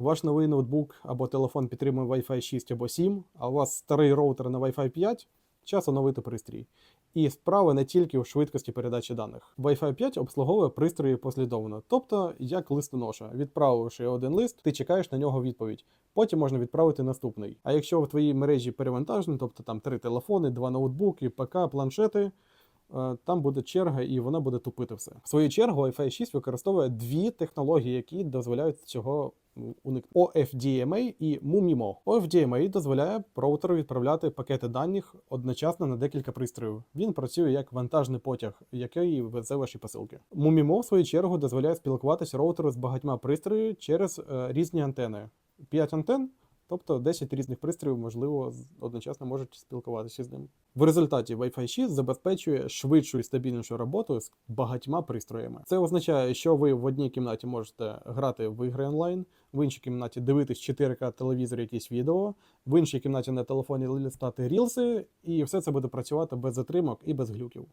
ваш новий ноутбук або телефон підтримує Wi-Fi 6 або 7, а у вас старий роутер на Wi-Fi 5, час оновити пристрій. І справа не тільки у швидкості передачі даних. Wi-Fi 5 обслуговує пристрої послідовно, тобто як листоноша. Відправивши один лист, ти чекаєш на нього відповідь. Потім можна відправити наступний. А якщо в твоїй мережі перевантажені, тобто там три телефони, два ноутбуки, ПК, планшети, е, там буде черга і вона буде тупити все. В свою чергу Wi-Fi 6 використовує дві технології, які дозволяють цього OFDMA і MUMIMO. OFDMA дозволяє роутеру відправляти пакети даних одночасно на декілька пристроїв. Він працює як вантажний потяг, який везе ваші посилки. MUMIMO, в свою чергу, дозволяє спілкуватися роутеру з багатьма пристроями через е, різні антени. 5 антен, тобто 10 різних пристроїв, можливо, одночасно можуть спілкуватися з ним. В результаті Wi-Fi 6 забезпечує швидшу і стабільнішу роботу з багатьма пристроями. Це означає, що ви в одній кімнаті можете грати в ігри онлайн, в іншій кімнаті дивитись 4К телевізор, якісь відео, в іншій кімнаті на телефоні листати рілси, і все це буде працювати без затримок і без глюків.